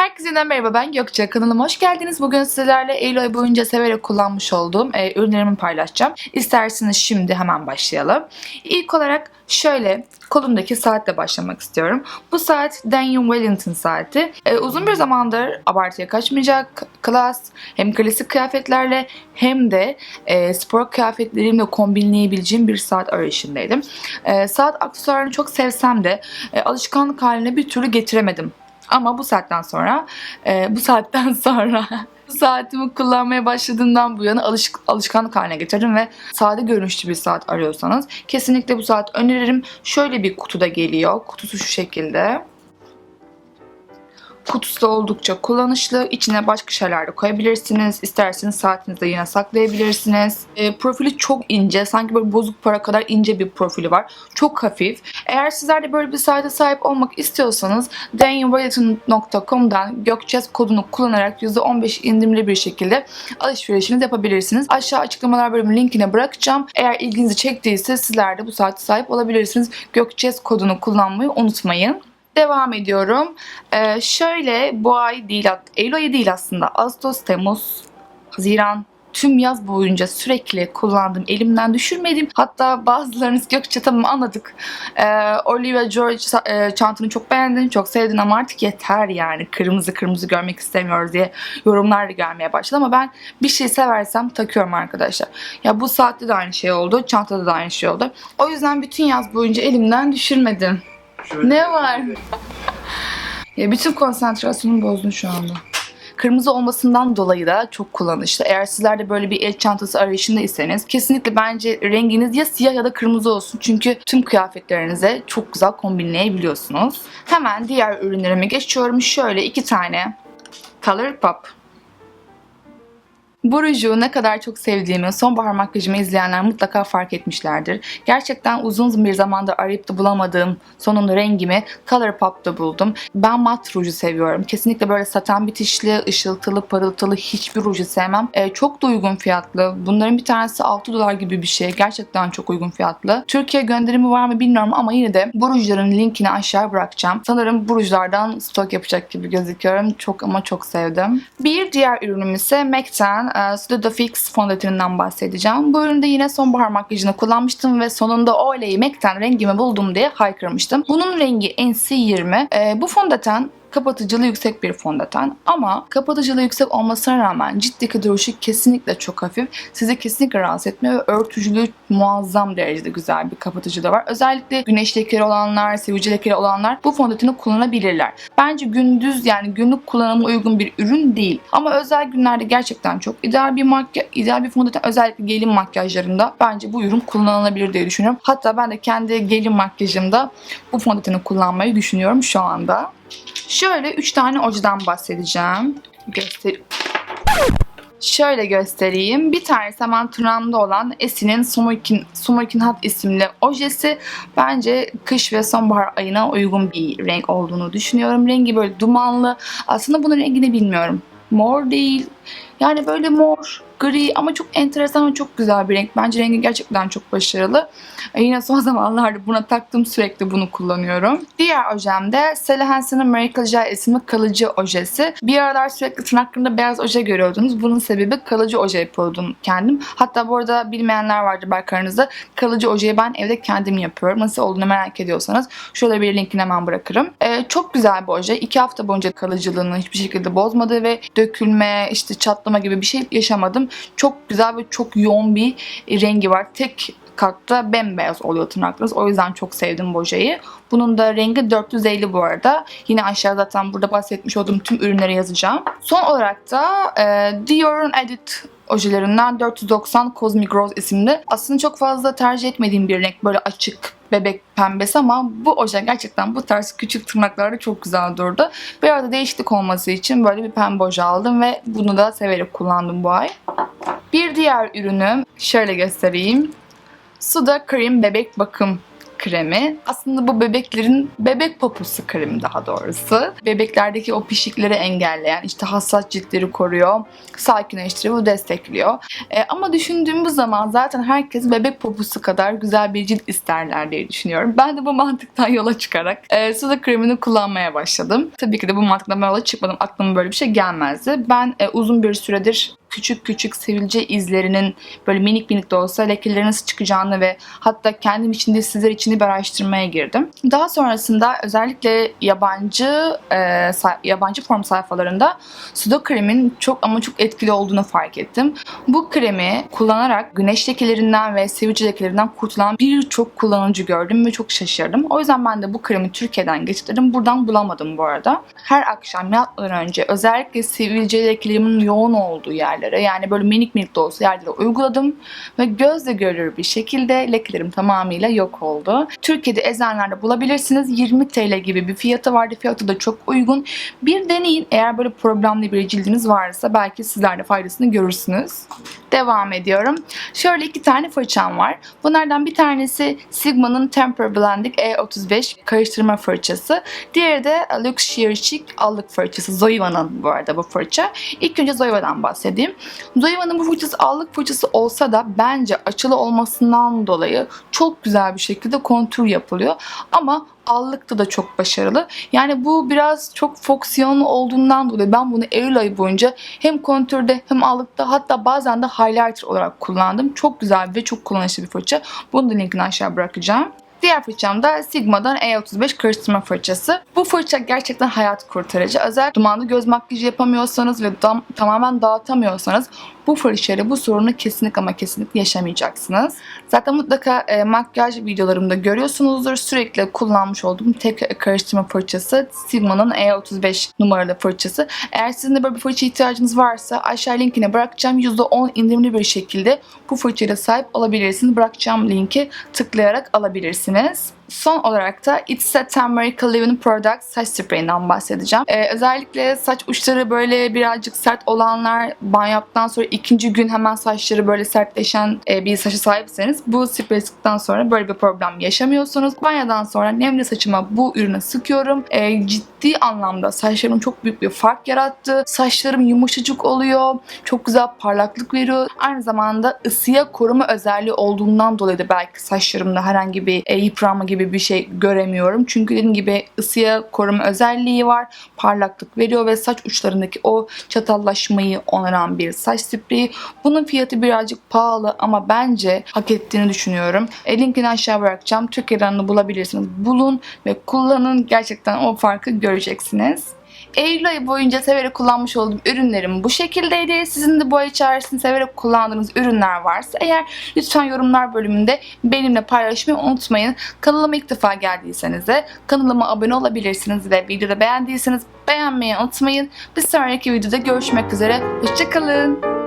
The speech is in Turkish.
Herkese merhaba ben Gökçe. Kanalıma hoş geldiniz. Bugün sizlerle Eylül ayı boyunca severek kullanmış olduğum e, ürünlerimi paylaşacağım. İsterseniz şimdi hemen başlayalım. İlk olarak şöyle kolumdaki saatle başlamak istiyorum. Bu saat Daniel Wellington saati. E, uzun bir zamandır abartıya kaçmayacak, klas, hem klasik kıyafetlerle hem de e, spor kıyafetlerimle kombinleyebileceğim bir saat arayışındaydım. E, saat aksesuarını çok sevsem de e, alışkanlık haline bir türlü getiremedim. Ama bu saatten sonra, e, bu saatten sonra bu saatimi kullanmaya başladığımdan bu yana alış, alışkanlık haline getirdim ve sade görünüşlü bir saat arıyorsanız kesinlikle bu saat öneririm. Şöyle bir kutuda geliyor. Kutusu şu şekilde. Kutusu oldukça kullanışlı. İçine başka şeyler de koyabilirsiniz. İsterseniz saatinizde yine saklayabilirsiniz. E, profili çok ince. Sanki böyle bozuk para kadar ince bir profili var. Çok hafif. Eğer sizler de böyle bir saate sahip olmak istiyorsanız danielwellington.com'dan Gökçes kodunu kullanarak %15 indirimli bir şekilde alışverişinizi yapabilirsiniz. Aşağı açıklamalar bölümü linkine bırakacağım. Eğer ilginizi çektiyse sizler de bu saate sahip olabilirsiniz. Gökçes kodunu kullanmayı unutmayın. Devam ediyorum. Ee, şöyle bu ay değil, Eylül ayı değil aslında. Ağustos, Temmuz, Haziran, tüm yaz boyunca sürekli kullandım. Elimden düşürmedim. Hatta bazılarınız Gökçe tamam anladık. Ee, Olivia George e, çantanı çok beğendim. Çok sevdin ama artık yeter yani. Kırmızı kırmızı görmek istemiyoruz diye yorumlar da gelmeye başladı. Ama ben bir şey seversem takıyorum arkadaşlar. Ya bu saatte de aynı şey oldu. Çantada da aynı şey oldu. O yüzden bütün yaz boyunca elimden düşürmedim. Şöyle Ne var? Ya bütün konsantrasyonumu bozdun şu anda. Kırmızı olmasından dolayı da çok kullanışlı. Eğer sizler de böyle bir el çantası arayışındaysanız kesinlikle bence renginiz ya siyah ya da kırmızı olsun. Çünkü tüm kıyafetlerinize çok güzel kombinleyebiliyorsunuz. Hemen diğer ürünlerime geçiyorum. Şöyle iki tane Color Pop bu ruju ne kadar çok sevdiğimi sonbahar makyajımı izleyenler mutlaka fark etmişlerdir. Gerçekten uzun bir zamandır arayıp da bulamadığım sonunda rengimi Colourpop'ta buldum. Ben mat ruju seviyorum. Kesinlikle böyle saten bitişli, ışıltılı, parıltılı hiçbir ruju sevmem. Ee, çok da uygun fiyatlı. Bunların bir tanesi 6 dolar gibi bir şey. Gerçekten çok uygun fiyatlı. Türkiye gönderimi var mı bilmiyorum ama yine de bu rujların linkini aşağı bırakacağım. Sanırım bu rujlardan stok yapacak gibi gözüküyorum. Çok ama çok sevdim. Bir diğer ürünüm ise MAC'ten e, Studio Fix fondöteninden bahsedeceğim. Bu üründe yine sonbahar makyajını kullanmıştım ve sonunda oley MAC'ten rengimi buldum diye haykırmıştım. Bunun rengi NC20. E, bu fondöten kapatıcılığı yüksek bir fondöten ama kapatıcılığı yüksek olmasına rağmen ciltteki duruşu kesinlikle çok hafif. Sizi kesinlikle rahatsız etmiyor ve örtücülüğü muazzam derecede güzel bir kapatıcı da var. Özellikle güneş lekeli olanlar, sivilce lekeli olanlar bu fondöteni kullanabilirler. Bence gündüz yani günlük kullanıma uygun bir ürün değil. Ama özel günlerde gerçekten çok ideal bir makyaj, ideal bir fondöten özellikle gelin makyajlarında bence bu ürün kullanılabilir diye düşünüyorum. Hatta ben de kendi gelin makyajımda bu fondöteni kullanmayı düşünüyorum şu anda. Şöyle 3 tane ojeden bahsedeceğim. Göster Şöyle göstereyim. Bir tanesi hemen tırnağımda olan Essie'nin Summerkin, Summerkin Hot isimli ojesi. Bence kış ve sonbahar ayına uygun bir renk olduğunu düşünüyorum. Rengi böyle dumanlı. Aslında bunun rengini bilmiyorum. Mor değil. Yani böyle mor, gri ama çok enteresan ve çok güzel bir renk. Bence rengi gerçekten çok başarılı. E yine son zamanlarda buna taktım sürekli bunu kullanıyorum. Diğer ojem de Sally Hansen'ın Miracle Gel isimli kalıcı ojesi. Bir aralar sürekli tırnaklarımda beyaz oje görüyordunuz. Bunun sebebi kalıcı oje yapıyordum kendim. Hatta bu arada bilmeyenler vardır belki aranızda. Kalıcı ojeyi ben evde kendim yapıyorum. Nasıl olduğunu merak ediyorsanız şöyle bir linkini hemen bırakırım. E, çok güzel bir oje. İki hafta boyunca kalıcılığını hiçbir şekilde bozmadı ve dökülme, işte çatlama gibi bir şey yaşamadım. Çok güzel ve çok yoğun bir rengi var. Tek katta bembeyaz oluyor tırnaklarınız. O yüzden çok sevdim bu ojeyi. Bunun da rengi 450 bu arada. Yine aşağı zaten burada bahsetmiş olduğum tüm ürünleri yazacağım. Son olarak da e, Dior'un Edit ojelerinden 490 Cosmic Rose isimli. Aslında çok fazla tercih etmediğim bir renk. Böyle açık bebek pembesi ama bu oje gerçekten bu tarz küçük tırnaklarda çok güzel durdu. Bir arada değişiklik olması için böyle bir pembe oje aldım ve bunu da severek kullandım bu ay. Bir diğer ürünüm şöyle göstereyim. Suda Cream Bebek Bakım kremi. Aslında bu bebeklerin bebek poposu kremi daha doğrusu. Bebeklerdeki o pişikleri engelleyen, işte hassas ciltleri koruyor, sakinleştiriyor ve destekliyor. E, ama düşündüğümüz zaman zaten herkes bebek poposu kadar güzel bir cilt isterler diye düşünüyorum. Ben de bu mantıktan yola çıkarak e, Suda kremini kullanmaya başladım. Tabii ki de bu mantıktan yola çıkmadım. Aklıma böyle bir şey gelmezdi. Ben e, uzun bir süredir küçük küçük sivilce izlerinin böyle minik minik de olsa lekelerinin nasıl çıkacağını ve hatta kendim için de sizler için de bir araştırmaya girdim. Daha sonrasında özellikle yabancı e, yabancı form sayfalarında sudo kremin çok ama çok etkili olduğunu fark ettim. Bu kremi kullanarak güneş lekelerinden ve sivilce lekelerinden kurtulan birçok kullanıcı gördüm ve çok şaşırdım. O yüzden ben de bu kremi Türkiye'den getirdim. Buradan bulamadım bu arada. Her akşam yatmadan önce özellikle sivilce lekelerimin yoğun olduğu yerlere yani böyle minik minik de olsa yerlere uyguladım ve gözle görülür bir şekilde lekelerim tamamıyla yok oldu. Türkiye'de eczanelerde bulabilirsiniz. 20 TL gibi bir fiyatı vardı. Fiyatı da çok uygun. Bir deneyin. Eğer böyle problemli bir cildiniz varsa belki sizler de faydasını görürsünüz. Devam ediyorum. Şöyle iki tane fırçam var. Bunlardan bir tanesi Sigma'nın Temper Blending E35 karıştırma fırçası. Diğeri de Lux Sheer Chic allık fırçası. Zoeva'nın bu arada bu fırça. İlk önce Zoeva'dan bahsedeyim. Zoeva'nın bu fırçası allık fırçası olsa da bence açılı olmasından dolayı çok güzel bir şekilde kontur yapılıyor. Ama allıkta da çok başarılı. Yani bu biraz çok fonksiyonlu olduğundan dolayı ben bunu Eylül ayı boyunca hem kontürde hem allıkta hatta bazen de highlighter olarak kullandım. Çok güzel ve çok kullanışlı bir fırça. Bunu da linkini aşağı bırakacağım. Diğer fırçam da Sigma'dan E35 karıştırma fırçası. Bu fırça gerçekten hayat kurtarıcı. Özellikle dumanlı göz makyajı yapamıyorsanız ve dam- tamamen dağıtamıyorsanız bu fırçayla bu sorunu kesinlikle ama kesinlikle yaşamayacaksınız. Zaten mutlaka e, makyaj videolarımda görüyorsunuzdur. Sürekli kullanmış olduğum tek karıştırma fırçası Sigma'nın E35 numaralı fırçası. Eğer sizin de böyle bir fırça ihtiyacınız varsa aşağı linkine bırakacağım. %10 indirimli bir şekilde bu fırçaya sahip olabilirsiniz. Bırakacağım linki tıklayarak alabilirsiniz. yapabilirsiniz. Son olarak da It's a Tamarica Living Product saç spreyinden bahsedeceğim. Ee, özellikle saç uçları böyle birazcık sert olanlar banyo yaptıktan sonra ikinci gün hemen saçları böyle sertleşen e, bir saça sahipseniz bu sprey sıktıktan sonra böyle bir problem yaşamıyorsunuz. Banyodan sonra nemli saçıma bu ürünü sıkıyorum. Ee, ciddi anlamda saçlarım çok büyük bir fark yarattı. Saçlarım yumuşacık oluyor. Çok güzel parlaklık veriyor. Aynı zamanda ısıya koruma özelliği olduğundan dolayı da belki saçlarımda herhangi bir e, yıpranma gibi bir şey göremiyorum. Çünkü dediğim gibi ısıya koruma özelliği var. Parlaklık veriyor ve saç uçlarındaki o çatallaşmayı onaran bir saç spreyi. Bunun fiyatı birazcık pahalı ama bence hak ettiğini düşünüyorum. E, linkini aşağı bırakacağım. Türkiye'den de bulabilirsiniz. Bulun ve kullanın. Gerçekten o farkı göreceksiniz. Eylül ayı boyunca severek kullanmış olduğum ürünlerim bu şekildeydi. Sizin de bu ay içerisinde severek kullandığınız ürünler varsa eğer lütfen yorumlar bölümünde benimle paylaşmayı unutmayın. Kanalıma ilk defa geldiyseniz de kanalıma abone olabilirsiniz ve videoda beğendiyseniz beğenmeyi unutmayın. Bir sonraki videoda görüşmek üzere. Hoşçakalın.